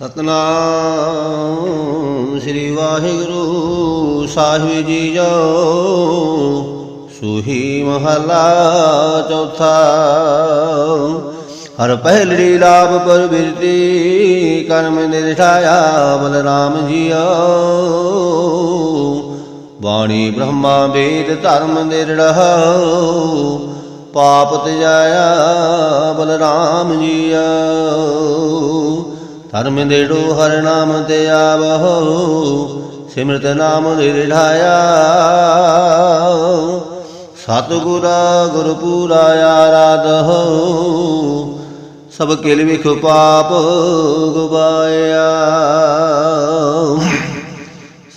ਸਤਨਾਮ ਸ੍ਰੀ ਵਾਹਿਗੁਰੂ ਸਾਹਿਬ ਜੀ ਜੋ ਸੁਹੀ ਮਹਲਾ ਚੌਥਾ, ਹਰ ਪਹਿਲੜੀ ਲਾਭ ਪਰ ਬਿਰਤੀ, ਕਰਮ ਨਿਰਠਾਇਆ ਬਲਰਾਮ ਜੀਓ। ਬਾਣੀ ਬ੍ਰਹਮਾ ਵੇਦ ਧਰਮ ਨਿਰੜਹੁ, ਪਾਪ ਤਜਾਇਆ ਬਲਰਾਮ ਜੀਓ। ਧਰਮ ਦੇੜੋ ਹਰ ਨਾਮ ਤੇ ਆਵਹੁ, ਸਿਮਰਤ ਨਾਮ ਨਿਰਢਾਇਆ ਸਤਿਗੁਰ ਗੁਰਪੂਰਾ ਆਰਾਧਹੁ ਸਭ ਕਿਲ ਵਿਖ ਪਾਪ ਗਵਾਇਆ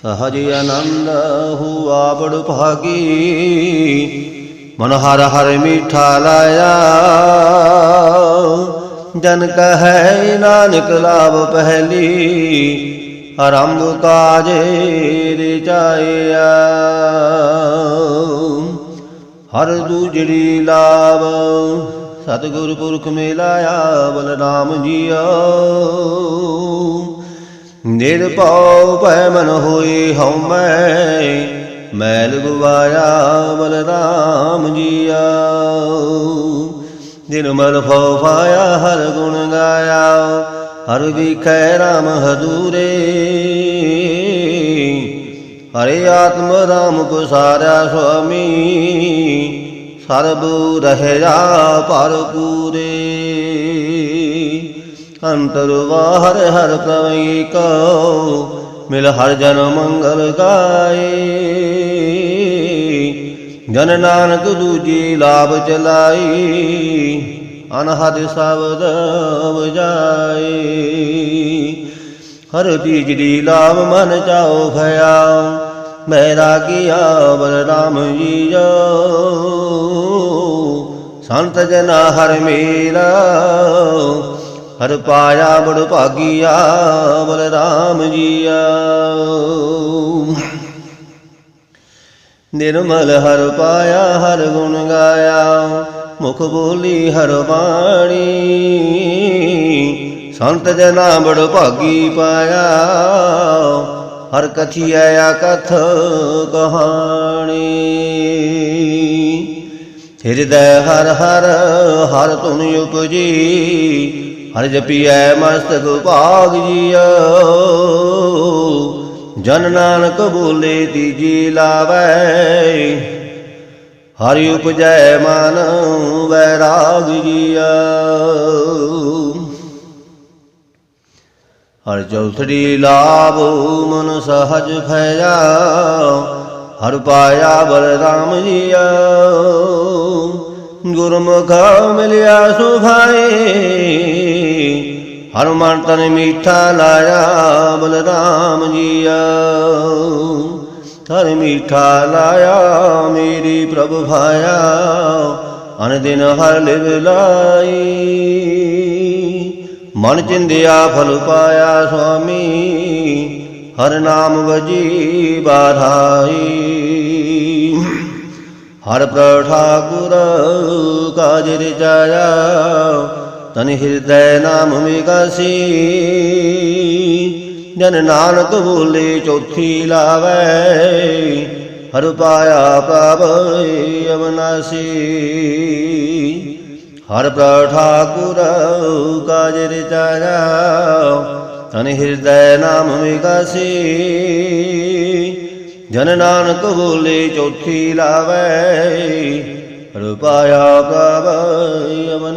ਸਹਜ ਆਨੰਦ ਹੁਆ ਬੜ ਭਾਗੀ, ਮਨ ਹਰ ਹਰ ਮੀਠਾ ਲਾਇਆ। ਜਨ ਕਹੈ, ਨਾਨਕ ਲਾਭ ਪਹਿਲੀ, ਆਰੰਭ ਕਾਜੇ ਰਚਾਇਆ ਹਰ ਦੂਜੜੀ ਲਾਭ ਸਤਿਗੁਰ ਪੁਰਖ ਮਿਲਾਇਆ ਬਲਰਾਮ ਜੀਓ। ਨਿਰਭਉ ਭੈ ਮਨ ਹੋਈ ਹਉਮੈ ਮੈਲ ਗਵਾਇਆ ਬਲਰਾਮ ਜੀਆ ਨਿਰਮਲ ਭਉ ਪਾਇਆ ਹਰ ਗੁਣ ਗਾਇਆ, ਹਰ ਵਿਖੈ ਰਾਮ ਹਦੂਰੇ ਹਰੇ ਆਤਮ ਰਾਮ ਕੋ ਪਸਾਰਿਆ ਸੁਆਮੀ, ਸਰਬ ਰਹਿਆ ਭਰਪੂਰੇ ਅੰਤਰ ਬਾਹਰ ਹਰ ਪ੍ਰਵਈ ਕੋ ਮਿਲ ਹਰ ਜਨ ਮੰਗਲ ਗਾਏ। ਜਨ ਨਾਨਕ ਦੂਜੀ ਲਾਭ ਚਲਾਈ, ਅਨਹਦ ਸ਼ਬਦ ਵਜਾਈ ਹਰ ਤੀਜੜੀ ਲਾਭ ਮਨ ਚਾਓ ਭਇਆ, ਮੇਰਾ ਕੀਆ ਬਲਰਾਮ ਜੀ ਜੋ ਸੰਤ ਜਨਾ ਹਰ ਮੇਰਾ ਹਰ ਪਾਇਆ ਬੜ ਭਾਗੀਆ ਬਲਰਾਮ ਜੀਆ ਨਿਰਮਲ ਹਰ ਪਾਇਆ, ਹਰ ਗੁਣ ਗਾਇਆ। ਮੁਖ ਬੋਲੀ ਹਰ ਬਾਣੀ। ਸੰਤ ਜਨਾ ਬੜ ਭਾਗੀ ਪਾਇਆ। ਹਰ ਕਥੀ ਆਇਆ ਕਥ ਕਹਾਣੀ। ਹਿਰਦੈ ਹਰ ਹਰ ਹਰ ਤੁਨ ਉਪਜੀ। ਹਰ ਜਪੀਐ ਮਸਤਕ ਭਾਗ ਜੀਓ ਜਨ ਨਾਨਕ ਬੋਲੇ ਤੀਜੀ ਲਾਵੈ। ਹਰਿ ਉਪਜੈ ਮਨ ਵੈਰਾਗ ਜੀਓ ਹਰ ਚੌਥੜੀ ਲਾਭ ਮਨ ਸਹਜ ਭਇਆ ਹਰ ਪਾਇਆ ਬਲਰਾਮ ਜੀਆ। ਗੁਰਮੁਖ ਮਿਲਿਆ ਸੁਭਾਏ। ਹਰ ਮਨ ਤਨ ਮੀਠਾ ਲਾਇਆ, ਬਲਰਾਮ ਜੀਆ। ਹਰ ਮੀਠਾ ਲਾਇਆ, ਮੇਰੀ ਪ੍ਰਭ ਭਾਇਆ। ਅਨ ਦਿਨ ਹਰ ਲਿਵ ਲਾਈ। ਮਨ ਚਿੰਦਿਆ ਫਲ ਪਾਇਆ ਸੁਆਮੀ। ਹਰ ਨਾਮ ਵਜੀ ਬਾਧਾਈ। ਹਰ ਪ੍ਰਠਾਕੁਰ ਕਾਜ ਰਚਾਇਆ। ਤਨ ਹਿਰਦੈ ਨਾਮ ਵਿਗਾਸੀ ਜਨ ਨਾਨਕ ਬੋਲੇ ਚੌਥੀ ਲਾਵੈ। ਹਰ ਪਾਇਆ ਪ੍ਰਭ ਅਵਨਾਸੀ। ਹਰ ਪ੍ਰਠਾਕੁਰ ਕਾਜ ਰਚਾਇਆ ਤਨ ਹਿਰਦੈ ਨਾਮ ਵਿਗਾਸੀ ਜਨ ਨਾਨਕ ਬੋਲੇ ਚੌਥੀ ਲਾਵੇ। ਰੁਪਾਇਆ ਪਾਇਆ ਪ੍ਰਭ ਅਵਨਾਸੀ।